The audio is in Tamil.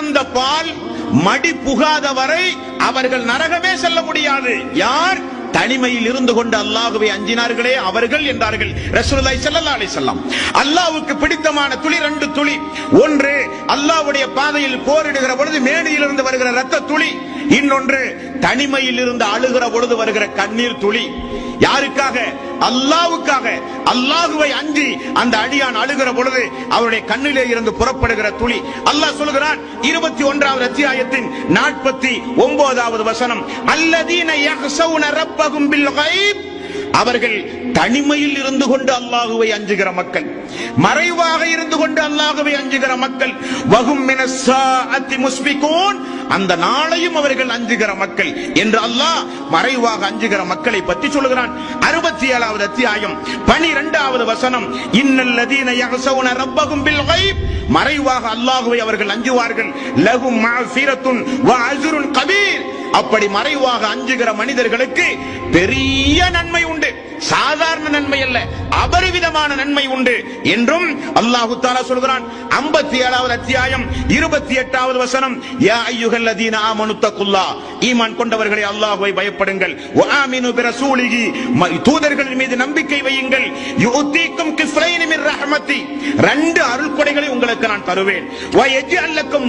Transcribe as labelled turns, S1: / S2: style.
S1: கறந்த பால் மடி புகாத வரை அவர்கள் நரகமே செல்ல முடியாது. யார்? தனிமையில் இருந்து கொண்டு அல்லாஹுவை அஞ்சினார்களே அவர்கள் என்றார்கள். ரசூலுல்லாஹி ஸல்லல்லாஹு அலைஹி வஸல்லம். அல்லாஹ்வுக்கு பிடித்தமான துளி ரெண்டு துளி. ஒன்று அல்லாவுடைய பாதையில் போரிடுகிற பொழுது மேடையில் இருந்து வருகிற ரத்த துளி இன்னொன்று தனிமையில் இருந்து அழுகிற பொழுது வருகிற கண்ணீர் துளி. யாருக்காக? அல்லாவுக்காக அல்லாஹுவை அஞ்சி அந்த அடியான் அழுகிற பொழுது அவருடைய கண்ணிலே இருந்து புறப்படுகிற துளி. அல்லாஹ் சொல்கிறான் இருபத்தி ஒன்றாவது அத்தியாயத்தின் நாற்பத்தி ஒன்பதாவது வசனம் அல்லதீன ரப்பகும் பில் கைப் அவர்கள் தனிமையில் இருந்து கொண்டு அல்லாஹுவை அஞ்சுகிற மக்கள். மறைவாக இருந்து கொண்டு அல்லாகவே அஞ்சுகிற மக்கள் வகும் மினஸ்ஸாஅத்தி முஸ்பிகூன் அந்த நாளையும் அவர்கள் அஞ்சுகிற மக்கள் என்று அல்லாஹ் மறைவாக அஞ்சுகிற மக்களை பற்றி சொல்கிறான் அறுபத்தி ஏழாவது அத்தியாயம் பனிரெண்டாவது வசனம் இன்னல்லதீன யஹ்சவுன ரப்பகும் பில் கைப் மறைவாக அல்லாஹுவை அவர்கள் அஞ்சுவார்கள். லகும் மஃபிரத்துன் வ அஜ்ருன் கபீர். அப்படி மறைவாக அஞ்சுகிற மனிதர்களுக்கு பெரிய நன்மை உண்டு. சாதாரண நன்மை அல்ல அபரிவிதமான நன்மை உண்டு என்றும் அல்லாஹு தாலா சொல்கிறான். ஐம்பத்தி ஏழாவது அத்தியாயம் இருபத்தி எட்டாவது வசனம் யா ஐயுகல் அதீன ஆமனுத்தகுல்லா ஈமான் கொண்டவர்களை அல்லாஹுவை பயப்படுங்கள். வ பிற பிரசூலிஹி. ம- தூதர்களின் மீது நம்பிக்கை வையுங்கள். யுத்தீக்கும் கிஃப்லைனி மிர் ரெண்டு அருள் கொடைகளை உங்களுக்கு நான் தருவேன். வயஜி அல்லக்கும்